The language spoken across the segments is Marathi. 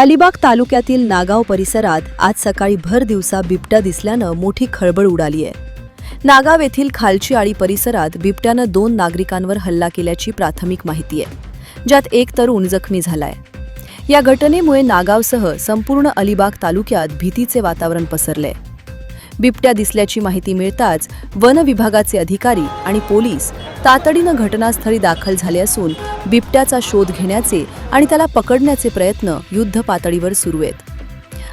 अलिबाग तालुक्यातील नागाव परिसरात आज सकाळी भर दिवसा बिबट्या दिसल्यानं मोठी खळबळ उडाली आहे. नागाव येथील खालची आळी परिसरात बिबट्यानं दोन नागरिकांवर हल्ला केल्याची प्राथमिक माहिती आहे ज्यात एक तरुण जखमी झालाय. या घटनेमुळे नागावसह संपूर्ण अलिबाग तालुक्यात भीतीचे वातावरण पसरलंय. बिबट्या दिसल्याची माहिती मिळताच वन विभागाचे अधिकारी आणि पोलीस तातडीनं घटनास्थळी दाखल झाले असून बिबट्याचा शोध घेण्याचे आणि त्याला पकडण्याचे प्रयत्न युद्ध पातळीवर सुरू आहेत.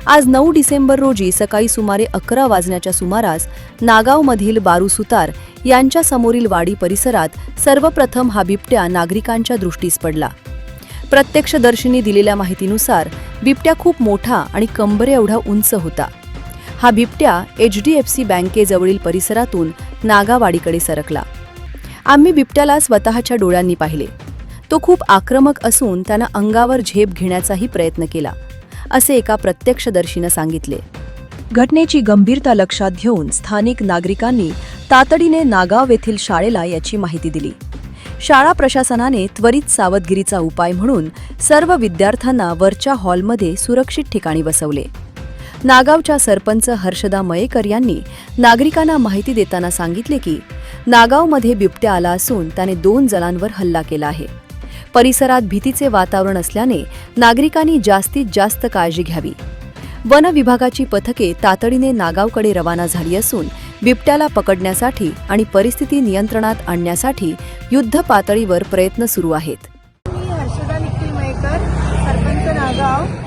आज नऊ डिसेंबर रोजी सकाळी सुमारे अकरा वाजण्याच्या सुमारास नागावमधील बारू सुतार यांच्या समोरील वाडी परिसरात सर्वप्रथम हा बिबट्या नागरिकांच्या दृष्टीस पडला. प्रत्यक्षदर्शींनी दिलेल्या माहितीनुसार बिबट्या खूप मोठा आणि कंबरे एवढा उंच होता. हा बिबट्या एच डी एफ सी बँकेजवळील परिसरातून नागावाडीकडे सरकला. आम्ही बिबट्याला स्वतःच्या डोळ्यांनी पाहिले. तो खूप आक्रमक असून त्यानं अंगावर झेप घेण्याचाही प्रयत्न केला असे एका प्रत्यक्षदर्शीनं सांगितले. घटनेची गंभीरता लक्षात घेऊन स्थानिक नागरिकांनी तातडीने नागाव येथील शाळेला याची माहिती दिली. शाळा प्रशासनाने त्वरित सावधगिरीचा उपाय म्हणून सर्व विद्यार्थ्यांना वरच्या हॉलमध्ये सुरक्षित ठिकाणी बसवले. नागावच्या सरपंच हर्षदा मयेकर यांनी नागरिकांना माहिती देताना सांगितले की नागावमध्ये बिबट्या आला असून त्याने दोन जणांवर हल्ला केला आहे. परिसरात भीतीचे वातावरण असल्याने नागरिकांनी जास्तीत जास्त काळजी घ्यावी. वन विभागाची पथके तातडीने नागावकडे रवाना झाली असून बिबट्याला पकडण्यासाठी आणि परिस्थिती नियंत्रणात आणण्यासाठी युद्ध पातळीवर प्रयत्न सुरू आहेत. मी हर्षदा निखिल मयेकर सरपंच नागाव.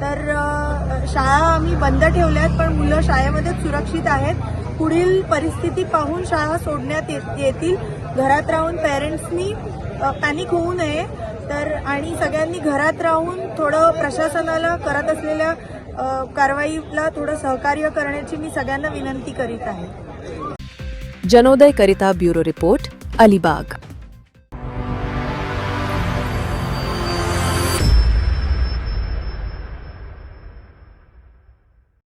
तर शाळा आम्ही बंद ठेवल्या आहेत पण मुलं शाळेमध्ये सुरक्षित आहेत. पुढील परिस्थिती पाहून शाळा सोडण्यात येतील. घरात राहून पेरेंट्सनी पॅनिक होऊ नये. तर आणि सगळ्यांनी घरात राहून थोडं प्रशासनाला करत असलेल्या कारवाईला थोडं सहकार्य करण्याची मी सगळ्यांना विनंती करीत आहे. जनोदय करिता ब्युरो रिपोर्ट अलिबाग.